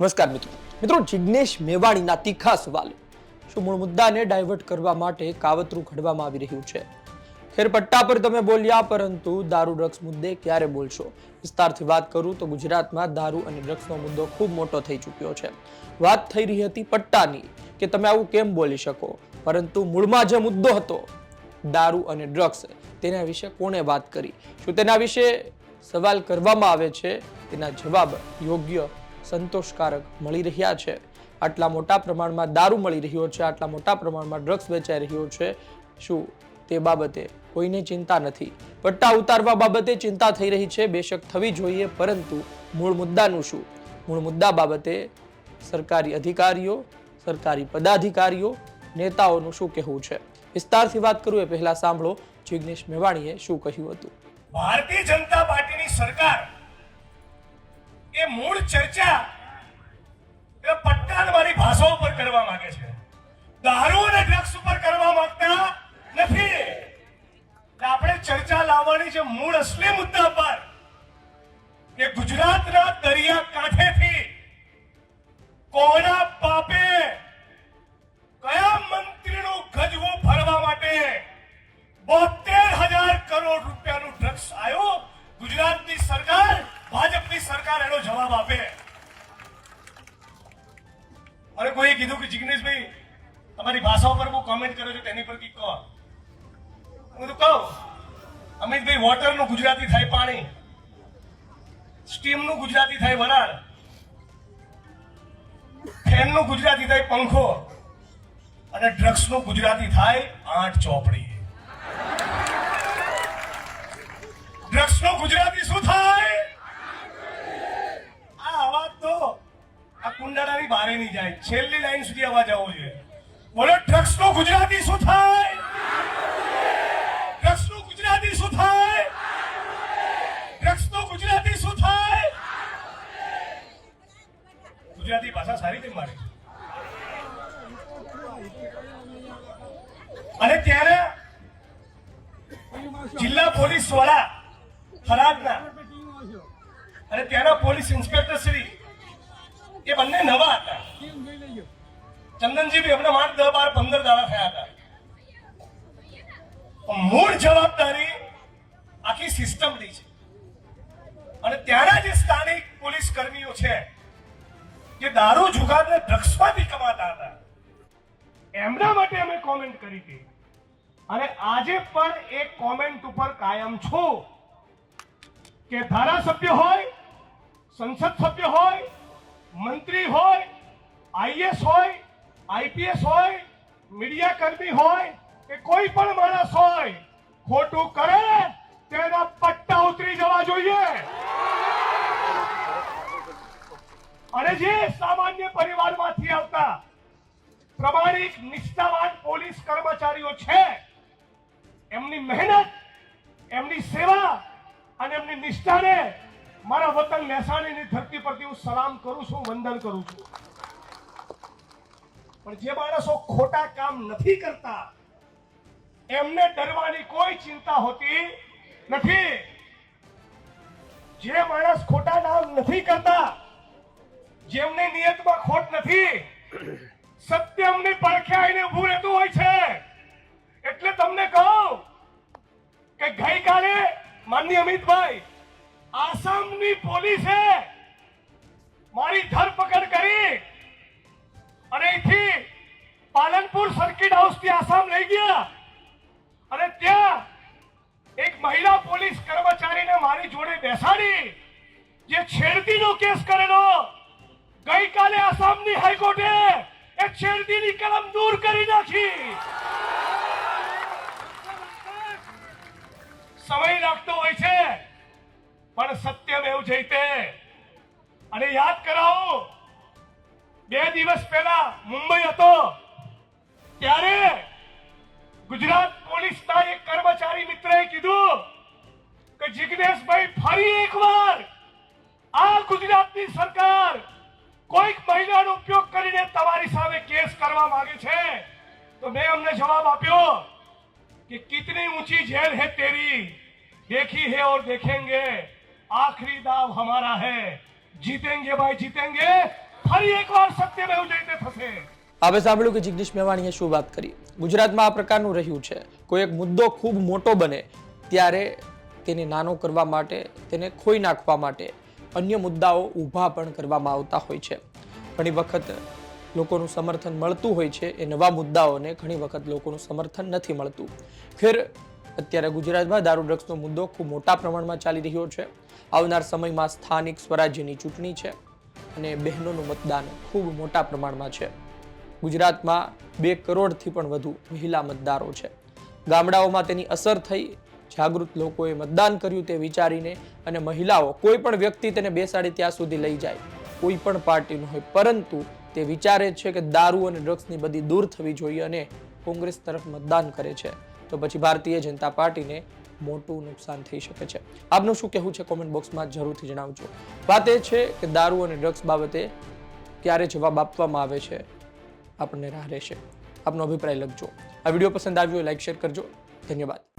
નમસ્કાર મિત્રો. મિત્રો જિજ્ઞેશ મેવાણીના તીખા સવાલ. શું મૂળ મુદ્દાને ડાયવર્ટ કરવા માટે કાવતરું ઘડવામાં આવી રહ્યું છે? ખેર પટ્ટા પર તમે બોલ્યા, પરંતુ દારૂ ડ્રગ્સ મુદ્દે ક્યારે બોલશો? વિસ્તારથી વાત કરું તો ગુજરાતમાં દારૂ અને ડ્રગ્સનો મુદ્દો ખૂબ મોટો થઈ ચૂક્યો છે. વાત થઈ રહી હતી પટ્ટાની, કે તમે આવું કેમ બોલી શકો? પરંતુ મૂળમાં જે મુદ્દો હતો, દારૂ અને ડ્રગ્સ, તેના વિશે કોણે વાત કરી? શું તેના વિશે સવાલ કરવામાં આવે છે? તેના જવાબ યોગ્ય સંતોષકારક મળી રહ્યા છે. આટલા મોટા પ્રમાણમાં દારૂ મળી રહ્યો છે, આટલા મોટા પ્રમાણમાં ડ્રગ્સ વેચાઈ રહ્યો છે. શું તે બાબતે કોઈને ચિંતા નથી? પટ્ટા ઉતારવા બાબતે ચિંતા થઈ રહી છે, બેશક થવી જોઈએ, પરંતુ મૂળ મુદ્દાનું શું? મૂળ મુદ્દા બાબતે સરકારી અધિકારીઓ, સરકારી પદાધિકારીઓ, નેતાઓનું શું કહેવું છે? વિસ્તારથી વાત કરું એ પહેલા સાંભળો જિગ્નેશ મેવાણીએ શું કહ્યું હતું. ભારતીય જનતા પાર્ટીની સરકાર એ મૂળ ચર્ચા એ પટ્ટાનવાળી ભાષા ઉપર કરવા માંગે છે. દારૂ અને ડ્રગ્સ ઉપર કરવા માંગતા નથી. આપણે ચર્ચા લાવવાની છે મૂળ અસલી મુદ્દા પર કે ગુજરાતના જવાબ આપે. અને કોઈએ કીધું કે જિગ્નેશભાઈ, તમારી ભાષા ઉપર બહુ કોમેન્ટ કરો છો, તેની પર કંઈક કહો. હું તો કહું, અમિતભાઈ વોટરનું ગુજરાતી થાય પાણી. સ્ટીમનું ગુજરાતી થાય વરાળ. ફેનનું ગુજરાતી થાય પંખો. અને ડ્રગ્સનું ગુજરાતી થાય આઠ ચોપડી. ડ્રગ્સનું ગુજરાતી શું થાય આ અવાજ તો આ કુંડાળાની બારે નહીં જાય. છેલ્લી લાઈન સુધી અવાજ આવવો જોઈએ. બોલો ડ્રગ્સનું ગુજરાતી શું થાય? ડ્રગ્સનું ગુજરાતી શું થાય? ડ્રગ્સનું ગુજરાતી શું થાય? ગુજરાતી ભાષા સારી છે મારી. અને ત્યારે જિલ્લા પોલીસ વડા થરાદના અને ત્યાંના પોલીસ ઇન્સ્પેક્ટર શ્રી એ બંને નવા હતા. ચંદનજી બી માત્ર દસ બાર, પંદર દાડા થયા હતા. મૂળ જવાબદારી આખી સિસ્ટમની છે. અને ત્યાંના જે સ્થાનિક પોલીસ કર્મીઓ છે, જે દારૂ જુગારને ડ્રગ્સમાંથી કમાતા હતા, એમના માટે અમે કોમેન્ટ કરી હતી. અને આજે પણ એક કોમેન્ટ ઉપર કાયમ છું કે ધારાસભ્ય હોય, સંસદ સભ્ય હોય મંત્રી હોય આઈએસ હોય આઈપીએસ હોય, મીડિયા કર્મી હોય કે કોઈ પણ માણસ હોય, ખોટું કરે તેના પટ્ટા ઉતરી જવા જોઈએ. અને જે સામાન્ય પરિવારમાંથી આવતા પ્રમાણિક નિષ્ઠાવાન પોલીસ કર્મચારીઓ છે, એમની મહેનત, એમની સેવા અને એમની નિષ્ઠાને મારા વતન મહેસાણીની ધરતી પરથી હું સલામ કરું છું, વંદન કરું છું. પણ જે માણસો ખોટા કામ નથી કરતા, એમને ડરવાની કોઈ ચિંતા હોતી નથી. જે માણસ ખોટા કામ નથી કરતા, જેમની નિયતમાં ખોટ નથી સત્ય એમની પડખે આવીને ઊભું રહેતું હોય છે. એટલે તમને કહું કે ગઈકાલે માનની અમિતભાઈ, આસામની પોલીસે મારી ધરપકડ કરી અને અહીંથી પાલનપુર સર્કિટ હાઉસથી આસામ લઈ ગયા. અને ત્યાં એક મહિલા પોલીસ કર્મચારીને મારી જોડે બેસાડી, જે છેડતીનો કેસ કરેલો ગઈકાલે આસામની હાઈકોર્ટે એ છેડતીની કલમ દૂર કરી નાખી. સમય લાગતો હોય છે, પણ સત્યમેવ જઈતે અને યાદ કરાવો, બે દિવસ પહેલા મુંબઈ હતો, ત્યારે ગુજરાત પોલીસના એક કર્મચારી મિત્રએ કીધું કે જિગ્નેશભાઈ ફરી એકવાર આ ગુજરાતની સરકાર કોઈક મહિલાનો ઉપયોગ કરીને તમારી સામે કેસ કરવા માંગે છે. તો મેં અમને જવાબ આપ્યો કે કિતની ઊંચી જેલ હે તેરી, દેખી હે ઓર દેખેંગે, આખરી દાવ હમારા હે. જીતેંગે ભાઈ, જીતેંગે! ફરી એકવાર સત્ય મેં જઈને થશે. હવે સાંભળ્યું કે જિગ્નેશ મેવાણીએ શું વાત કરી? ગુજરાતમાં આ પ્રકારનું રહ્યું છે. કોઈ એક મુદ્દો ખૂબ મોટો બને, ત્યારે તેને નાનો કરવા માટે, તેને ખોઈ નાખવા માટે અન્ય મુદ્દાઓ ઊભા પણ કરવામાં આવતા હોય છે. ઘણી વખત લોકોનું સમર્થન મળતું હોય છે, એ નવા મુદ્દાઓને ઘણી વખત લોકોનું સમર્થન નથી મળતું. ફેર અત્યારે ગુજરાતમાં દારૂ ડ્રગ્સનો મુદ્દો ખૂબ મોટા પ્રમાણમાં ચાલી રહ્યો છે. આવનાર સમયમાં સ્થાનિક સ્વરાજ્યની ચૂંટણી છે અને બહેનોનું મતદાન ખૂબ મોટા પ્રમાણમાં છે. ગુજરાતમાં બે કરોડથી પણ વધુ મહિલા મતદારો છે. ગામડાઓમાં તેની અસર થઈ, જાગૃત લોકોએ મતદાન કર્યું તે વિચારીને અને મહિલાઓ કોઈ પણ વ્યક્તિ તેને બેસાડી ત્યાં સુધી લઈ જાય. કોઈ પણ પાર્ટીનું હોય, પરંતુ તે વિચારે છે કે દારૂ અને ડ્રગ્સની બધી દૂર થવી જોઈએ અને કોંગ્રેસ તરફ મતદાન કરે છે. તો પછી ભારતીય જનતા પાર્ટીને મોટું નુકસાન થઈ શકે છે. આપનું શું કહેવું છે કોમેન્ટ બોક્સમાં જરૂરથી જણાવજો. વાત એ છે કે દારૂ અને ડ્રગ્સ બાબતે ક્યારે જવાબ આપવામાં આવે છે આપણને રાહ રહેશે. આપનો અભિપ્રાય લખજો. આ વીડિયો પસંદ આવ્યો લાઈક શેર કરજો. ધન્યવાદ.